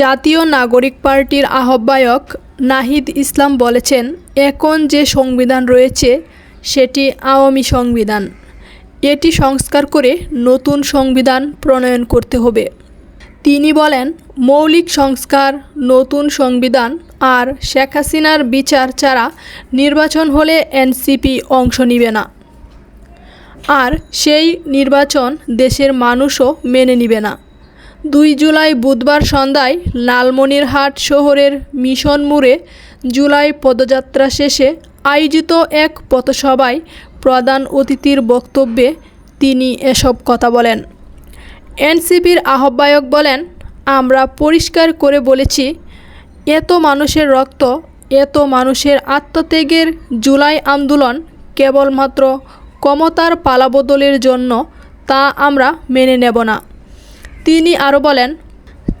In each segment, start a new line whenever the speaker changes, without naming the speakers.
জাতীয় নাগরিক পার্টির আহ্বায়ক নাহিদ ইসলাম বলেছেন, এখন যে সংবিধান রয়েছে, সেটি আওয়ামী সংবিধান। এটি সংস্কার করে নতুন সংবিধান প্রণয়ন করতে হবে। তিনি বলেন, মৌলিক সংস্কার, নতুন সংবিধান আর শেখ হাসিনার বিচার ছাড়া নির্বাচন হলে এনসিপি অংশ নিবে না। আর সেই নির্বাচন দেশের মানুষও মেনে নিবে না। দুই জুলাই বুধবার সন্ধ্যায় লালমনিরহাট শহরের মিশন মোড়ে জুলাই পদযাত্রা শেষে আয়োজিত এক পথসভায় প্রধান অতিথির বক্তব্যে তিনি এসব কথা বলেন। এনসিপির আহ্বায়ক বলেন, আমরা পরিষ্কার করে বলেছি, এত মানুষের রক্ত, এত মানুষের আত্মত্যাগের জুলাই আন্দোলন কেবলমাত্র ক্ষমতার পালাবদলের জন্য তা আমরা মেনে নেব না। তিনি আরও বলেন,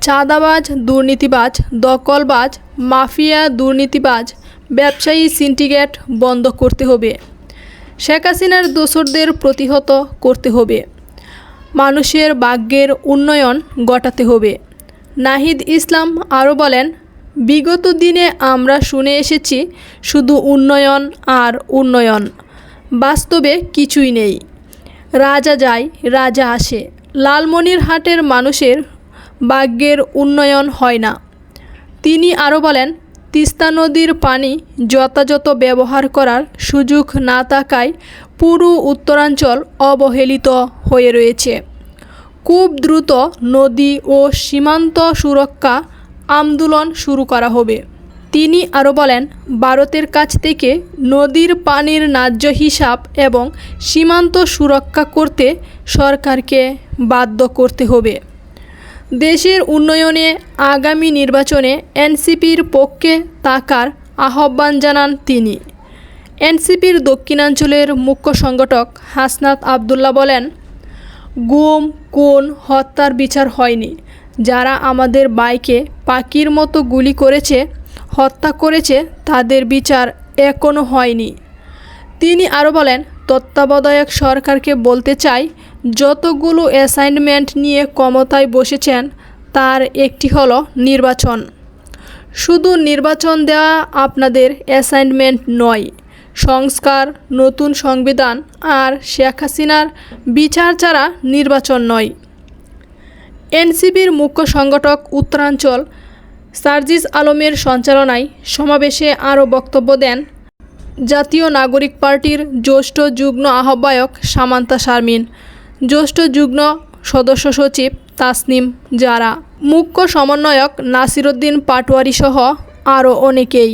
চাঁদাবাজ, দুর্নীতিবাজ, দখলবাজ, মাফিয়া, দুর্নীতিবাজ, ব্যবসায়ী সিন্ডিকেট বন্ধ করতে হবে। শেখ হাসিনার দোসরদের প্রতিহত করতে হবে। মানুষের ভাগ্যের উন্নয়ন ঘটাতে হবে। নাহিদ ইসলাম আরও বলেন, বিগত দিনে আমরা শুনে এসেছি, শুধু উন্নয়ন আর উন্নয়ন। বাস্তবে কিছুই নেই। রাজা যায়, রাজা আসে। লালমনিরহাটের মানুষের ভাগ্যের উন্নয়ন হয় না। তিনি আরও বলেন, তিস্তা নদীর পানি যথাযথ ব্যবহার করার সুযোগ না থাকায় পুরো উত্তরাঞ্চল অবহেলিত হয়ে রয়েছে। খুব দ্রুত নদী ও সীমান্ত সুরক্ষা আন্দোলন শুরু করা হবে। তিনি আরও বলেন, ভারতের কাছ থেকে নদীর পানির ন্যায্য হিসাব এবং সীমান্ত সুরক্ষা করতে সরকারকে বাধ্য করতে হবে। দেশের উন্নয়নে আগামী নির্বাচনে এনসিপির পক্ষে তাকার আহ্বান জানান তিনি। এনসিপির দক্ষিণাঞ্চলের মুখ্য সংগঠক হাসনাত আবদুল্লাহ বলেন, গুম কোন হত্যার বিচার হয়নি। যারা আমাদের বাইকে পাখির মতো গুলি করেছে, হত্যা করেছে, তাদের বিচার এখনও হয়নি। তিনি আরও বলেন, তত্ত্বাবধায়ক সরকারকে বলতে চাই যতগুলো অ্যাসাইনমেন্ট নিয়ে ক্ষমতায় বসেছেন, তার একটি হলো নির্বাচন। শুধু নির্বাচন দেওয়া আপনাদের অ্যাসাইনমেন্ট নয়, সংস্কার, নতুন সংবিধান আর শেখ হাসিনার বিচার ছাড়া নির্বাচন নয়। এনসিপির মুখ্য সংগঠক উত্তরাঞ্চল সার্জিস আলমের সঞ্চালনায় সমাবেশে আরও বক্তব্য দেন জাতীয় নাগরিক পার্টির জ্যেষ্ঠ যুগ্ম আহ্বায়ক সামান্তা শারমিন। জ্যেষ্ঠ যুগ্ম সদস্য সচিব তাসনিম জারা মুখ্য সমন্বয়ক নাসিরুদ্দিন পাটোয়ারি সহ আরও অনেকেই।